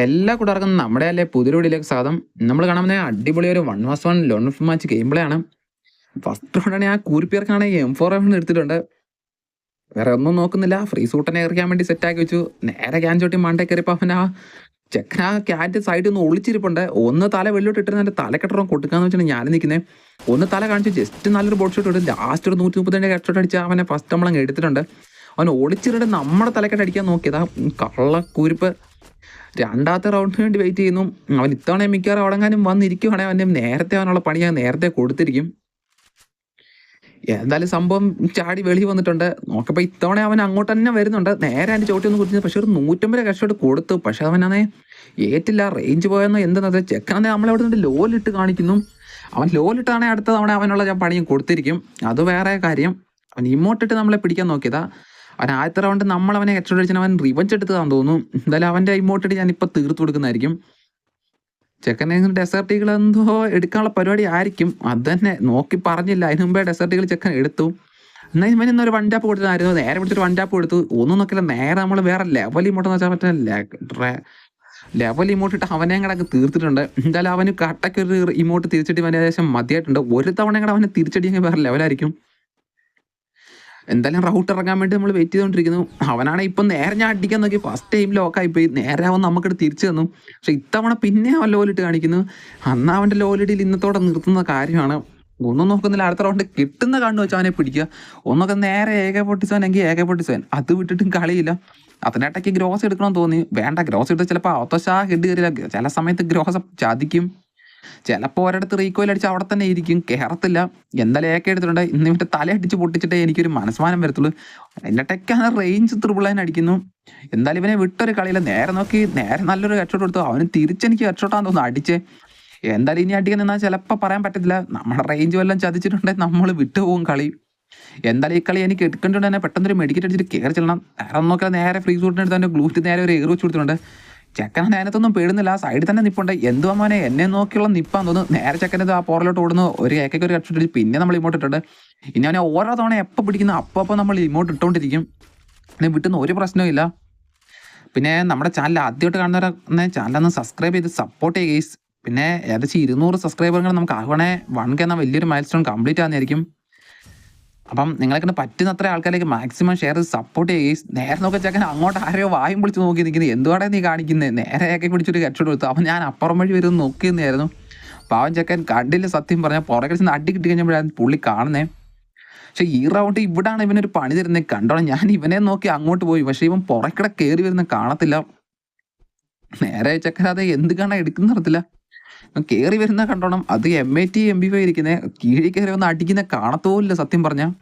എല്ലാ കൂട്ടുകാർക്കും നമ്മുടെ അല്ലെ പുതിരൂടിയിലേക്ക് വീഡിയോയിലേക്ക് സ്വാഗതം. നമ്മൾ കാണാൻ അടിപൊളി ഒരു one versus one lone match game play ആണ്. ഫസ്റ്റ് റൗണ്ടാണ് ആ കൂരിപ്പിയർക്കാണ് എം ഫോർ എഫ് എടുത്തിട്ടുണ്ട്. വേറെ ഒന്നും നോക്കുന്നില്ല. ഫ്രീ സൂട്ടനെ എറിയാൻ വേണ്ടി സെറ്റ് ആക്കി വെച്ചു. നേരെ ക്യാൻ ചോട്ടി മണ്ടേ കയറിയപ്പോൾ അവൻ ആ ചെക്കൻ ആ ക്യാറ്റ് സൈഡിൽ നിന്ന് ഒളിച്ചിരിപ്പുണ്ട്. ഒന്ന് തല വെള്ളിലോട്ട് ഇട്ടിരുന്ന എന്റെ തലക്കെട്ടറം കൊടുക്കാന്ന് വെച്ചാൽ ഞാൻ നിൽക്കുന്നത് ഒന്ന് തല കാണിച്ചു ജസ്റ്റ് നല്ലൊരു ബോട്ട് ഷോട്ട് ഇട്ട്. ലാസ്റ്റ് ഒരു നൂറ്റി മുപ്പത്തിരണ്ട് ഹെഡ് ഷോട്ട് അടിച്ച് അവനെ ഫസ്റ്റ് നമ്മളങ്ങ് എടുത്തിട്ടുണ്ട്. അവൻ ഒളിച്ചിട്ട് നമ്മുടെ തലക്കെട്ട് അടിക്കാൻ നോക്കിയതാ. കള്ളക്കൂരിപ്പ് കുരിപ്പ്. രണ്ടാമത്തെ റൗണ്ടിന് വേണ്ടി വെയിറ്റ് ചെയ്യുന്നു. അവൻ ഇത്തവണ മിക്കവാറും അവിടെങ്ങാനും വന്നിരിക്കുവാണെങ്കിൽ അവന്റെ നേരത്തെ അവനുള്ള പണി ഞാൻ നേരത്തെ കൊടുത്തിരിക്കും. എന്തായാലും സംഭവം ചാടി വെളി വന്നിട്ടുണ്ട്. നോക്കപ്പോൾ ഇത്തവണ അവൻ അങ്ങോട്ട് തന്നെ വരുന്നുണ്ട്. നേരെ അതിന്റെ ചോട്ടി ഒന്ന് കുറിച്ച് പക്ഷെ ഒരു നൂറ്റമ്പത് കഷ്ടപ്പെട്ട് കൊടുത്തു. പക്ഷെ അവനാണേ ഏറ്റില്ല. റേഞ്ച് പോയെന്നോ എന്തെന്നത് ചെക്കനെ നമ്മളവിടെ നിന്ന് ലോലിട്ട് കാണിക്കുന്നു. അവൻ ലോലിട്ടാണെ അടുത്ത തവണ അവനുള്ള ഞാൻ പണിയും കൊടുത്തിരിക്കും. അത് വേറെ കാര്യം. അവൻ ഇമോട്ടിട്ട് നമ്മളെ പിടിക്കാൻ നോക്കിയതാ. അവൻ ആദ്യത്തെ റൗണ്ട് നമ്മൾ അവനെ ഹെഡ്ഷോട്ട് അടിച്ചാൽ അവൻ റിവഞ്ച് എടുത്തതാന്ന് തോന്നുന്നു. എന്തായാലും അവന്റെ ഇമോട്ടടി ഞാൻ ഇപ്പം തീർത്തു കൊടുക്കുന്നതായിരിക്കും. ചെക്കനെ ഡെസേർട്ടികൾ എന്തോ എടുക്കാനുള്ള പരിപാടി ആയിരിക്കും. അത് തന്നെ നോക്കി പറഞ്ഞില്ല. അതിന് മുമ്പേ ഡെസേർട്ടികൾ ചെക്കൻ എടുത്തു. എന്നാൽ ഇവൻ ഇന്നൊരു വൺ ടാപ്പ് കൊടുത്തായിരുന്നു നേരെ പിടിച്ചൊരു വൺ ടാപ്പ് കൊടുത്തു. ഒന്നും നോക്കില്ല നേരെ നമ്മൾ വേറെ ലെവൽ ഇമോട്ടെന്ന് വെച്ചാൽ മറ്റേ ലെവൽ ഇമോട്ട് ഇട്ട് അവനെ കൂടെ തീർത്തിട്ടുണ്ട്. എന്തായാലും അവന് കട്ടയ്ക്ക് ഒരു ഇമോട്ട് തിരിച്ചടി അവന് ഏകദേശം മതിയായിട്ടുണ്ട്. ഒരു തവണ കൂടെ അവനെ തിരിച്ചടിയെങ്കിൽ വേറെ ലെവലായിരിക്കും എന്തായാലും റൗട്ട് ഇറങ്ങാൻ വേണ്ടി നമ്മൾ വെയിറ്റ് ചെയ്തുകൊണ്ടിരിക്കുന്നു അവനാണ് ഇപ്പം നേരെ ഞാൻ അടിക്കാൻ നോക്കി. ഫസ്റ്റ് ടൈം ലോക്കായി പോയി നേരെ അവൻ നമുക്കിട്ട് തിരിച്ചു തന്നു. പക്ഷെ ഇത്തവണ പിന്നെ അവൻ ലോലിട്ട് കാണിക്കുന്നു. അന്ന് അവന്റെ ലോലിടിയിൽ ഇന്നത്തോടെ നിർത്തുന്ന കാര്യമാണ്. ഒന്നും നോക്കുന്നില്ല. അടുത്ത റൗണ്ട് കിട്ടുന്ന കണ്ടു വെച്ചാൽ അവനെ പിടിക്കുക. ഒന്നൊക്കെ നേരെ ഏക പൊട്ടിച്ചവൻ എങ്കിൽ ഏക പൊട്ടിച്ചവൻ അത് വിട്ടിട്ടും കളിയില്ല. അതിനിടയ്ക്ക് ഗ്രോസ് എടുക്കണമെന്ന് തോന്നി. വേണ്ട ഗ്രോസ് എടുത്ത് ചിലപ്പോൾ അവത്തശാ ഹെഡ് കയറിയില്ല ചില സമയത്ത് ഗ്രോസ് ചതിക്കും. ചിലപ്പോൾ ഒരിടത്ത് റീകോയിൽ അടിച്ച് അവിടെ തന്നെ ഇരിക്കും. കയറത്തില്ല എന്തായാലും ഏക്കെ എടുത്തിട്ടുണ്ട്. ഇന്ന് ഇവിടെ തല അടിച്ച് പൊട്ടിച്ചിട്ടേ എനിക്കൊരു മനസ്മാനം വരത്തുള്ളൂ. എന്റെ ടെക്കാണ് റേഞ്ച് ത്രിപിളൈൻ അടിക്കുന്നു. എന്തായാലും ഇവനെ വിട്ടൊരു കളിയിൽ നേരെ നോക്കി. നേരെ നല്ലൊരു ഹെഡ്ഷോട്ട് കൊടുത്തു. അവന് തിരിച്ചെനിക്ക് ഹെഡ്ഷോട്ടാന്ന് തോന്നുന്നു. അടിച്ചേ. എന്തായാലും ഇനി അടിക്കാൻ നിന്നാൽ ചിലപ്പോൾ പറയാൻ പറ്റത്തില്ല. നമ്മുടെ റേഞ്ച് വല്ലതും ചതിച്ചിട്ടുണ്ടെങ്കിൽ നമ്മൾ വിട്ടുപോകും കളി. എന്തായാലും ഈ കളി എനിക്ക് എടുക്കേണ്ടത് തന്നെ. പെട്ടെന്നൊരു മെഡിക്കറ്റ് അടിച്ചിട്ട് കയറി ചെല്ലണം. നേരെ നോക്കിയാൽ നേരെ ഫ്രീ സൂട്ടിനെടുത്ത് ഗ്ലൂറ്റ് നേരെ ഒരു എയർ വെച്ച് കൊടുത്തിട്ടുണ്ട്. ചെക്കൻ അതിനകത്തൊന്നും പേടുന്നില്ല. ആ സൈഡിൽ തന്നെ നിപ്പുണ്ട്. എന്തോ മോനെ? എന്നെ നോക്കിയുള്ള നിപ്പാന്ന് തോന്നുന്നു. നേരെ ചെക്കനത് ആ പോറിലോട്ട് ഓടുന്നു. ഒരു ഏക്കൊക്കെ ഒരു കട്ടിട്ട് പിന്നെ നമ്മൾ ഇമോട്ട് ഇട്ടിട്ടുണ്ട് ഇനി അവനെ ഓരോ തവണ എപ്പോൾ പിടിക്കുന്നു അപ്പോൾ അപ്പോൾ നമ്മൾ ഇമോട്ട് ഇട്ടുകൊണ്ടിരിക്കും പിന്നെ വിട്ടുന്ന ഒരു പ്രശ്നവും പിന്നെ നമ്മുടെ ചാനൽ ആദ്യമായിട്ട് കാണുന്നവരെ ചാനലൊന്ന് സബ്സ്ക്രൈബ് ചെയ്ത് സപ്പോർട്ട് ചെയ്യുക guys. പിന്നെ ഏകദേശം ഇരുന്നൂറ് സബ്സ്ക്രൈബറുകൾ നമുക്ക് ആകണേ വൺ കെ എന്ന വലിയൊരു മൈൽ സ്റ്റോൺ കംപ്ലീറ്റ് ആകുന്നതായിരിക്കും അപ്പം നിങ്ങളെ പറ്റുന്നത്ര ആൾക്കാരിലേക്ക് മാക്സിമം ഷെയർ സപ്പോർട്ട് ചെയ്യുക നേരെ നോക്കി ചെക്കൻ അങ്ങോട്ട് ആരെയോ വായും പിടിച്ച് നോക്കി നിൽക്കുന്നത് എന്തുവാടെ നീ കാണിക്കുന്നത് നേരെയൊക്കെ പിടിച്ചൊരു ഹെഡ്ഷോട്ട് കൊടുത്തു. അപ്പം ഞാൻ അപ്പുറം വഴി വരും നോക്കി നിന്നായിരുന്നു. പാവൻ ചെക്കൻ കണ്ടില്ല സത്യം പറഞ്ഞാൽ പുറകെ ചെന്ന് അടി കിട്ടി കഴിഞ്ഞപ്പോഴാണ് പുള്ളി കാണുന്നേ. പക്ഷേ ഈ റൗണ്ട് ഇവിടാണ് ഇവനൊരു പണി തരുന്നത് കണ്ടോളാം ഞാൻ ഇവനെ നോക്കി അങ്ങോട്ട് പോയി. പക്ഷേ ഇവൻ പുറക്കിടെ കയറി വരുന്ന കാണത്തില്ല. നേരെ ചെക്കൻ അത് എന്ത് കാണാൻ എടുക്കുന്ന ഇവൻ കയറി വരുന്ന കണ്ടോണം. അത് M I T M B Y ഇരിക്കുന്നത് കീഴിൽ കയറി വന്ന് അടിക്കുന്ന കാണത്തോലില്ല സത്യം പറഞ്ഞ.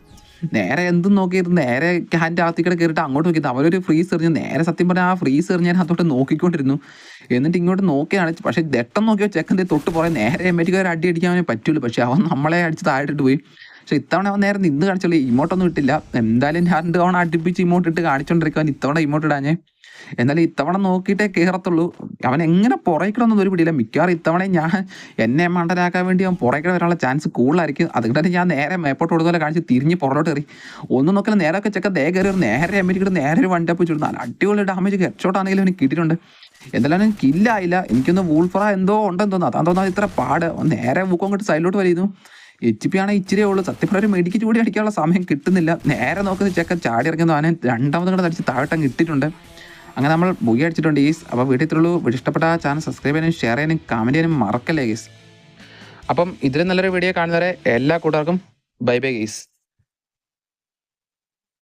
നേരെ എന്തും നോക്കിയിരുന്നു നേരെ ഹാൻഡ് അകത്തേക്കിടെ കയറിയിട്ട് അങ്ങോട്ട് നോക്കി അവരൊരു ഫ്രീസ് എറിഞ്ഞു നേരെ സത്യം പറഞ്ഞാൽ ആ ഫ്രീസ് എറിഞ്ഞാൽ അതോട്ട് നോക്കിക്കൊണ്ടിരുന്നു. എന്നിട്ട് ഇങ്ങോട്ട് നോക്കിയാണ്. പക്ഷെ ദട്ടം നോക്കിയോ ചെക്കന്റെ തൊട്ട് പോയാൽ നേരെ എം ഐ ടി അടി അടിക്കാൻ പറ്റൂല. പക്ഷെ അവൻ നമ്മളെ അടിച്ച് താഴെട്ടിട്ട് പോയി. പക്ഷെ ഇത്തവണ അവൻ നേരെ നിന്ന് കാണിച്ചുള്ളൂ. ഇമോട്ടൊന്നും ഇട്ടില്ല. എന്തായാലും രണ്ട് തവണ അടുപ്പിച്ച് ഇമോട്ട് ഇട്ട് കാണിച്ചോണ്ടിരിക്കാൻ ഇത്തവണ ഇമോട്ട് ഇടാഞ്ഞേ. എന്നാലും ഇത്തവണ നോക്കിയിട്ടേ കയറത്തുള്ളൂ അവൻ എങ്ങനെ പുറയ്ക്കണമെന്നൊന്നും ഒരു പിടിയില്ല. മിക്കവാറും ഇത്തവണ ഞാൻ എന്നെ മണ്ടനാക്കാൻ വേണ്ടി അവൻ പുറയ്ക്കണ വരാനുള്ള ചാൻസ് കൂടുതലായിരിക്കും. അതുകൊണ്ട് തന്നെ ഞാൻ നേരെ മേപ്പോട്ട് കൊടുത്തോലെ കാണിച്ച് തിരിഞ്ഞ് പുറകോട്ട് കയറി. ഒന്നും നോക്കില്ല. ഒക്കെ ചെക്ക ദേ കയറി നേരെ അമേരിക്കയുടെ നേരെ ഒരു വണ്ടി അപ്പ് ചുടുന്നു നല്ല അടിപൊളി ഡാമേജ് ഹെഡ്ഷോട്ടാണെങ്കിലും അവന് കിട്ടിയിട്ടുണ്ട്. എന്തായാലും കില്ലായില്ല എനിക്കൊന്ന് വൂൾഫറ എന്തോ ഉണ്ടെന്ന് തോന്നുന്നു. അതാ തോന്നുന്നത് ഇത്ര പാട്. നേരെ മൂക്കം കൊണ്ട് സൈഡിലോട്ട് വരുന്നു എച്ച് പി ആണെങ്കിൽ ഇച്ചിരി ഉള്ളൂ. സത്യം പറഞ്ഞാൽ മെഡിക്കറ്റ് കൂടി അടിക്കാനുള്ള സമയം കിട്ടുന്നില്ല. നേരെ നോക്കുന്ന ചെക്കൻ ചാടി ഇറങ്ങുന്നു ആനെ രണ്ടാമതും കൂടെ അടിച്ച് താഴട്ടം കിട്ടിയിട്ടുണ്ട് അങ്ങനെ നമ്മൾ ബുഗി അടിച്ചിട്ടുണ്ട് ഈസ് അപ്പോൾ വീട്ടിൽ ഉള്ളൂ. വീഡിയോ ഇഷ്ടപ്പെട്ട ചാനൽ സബ്സ്ക്രൈബ് ചെയ്യാനും ഷെയർ ചെയ്യാനും കമന്റ് ചെയ്യാനും മറക്കല്ലേ ഗീസ് അപ്പം ഇതിലും നല്ലൊരു വീഡിയോ കാണുന്നവരെ എല്ലാ കൂട്ടുകാർക്കും ബൈ ബൈ ഗീസ്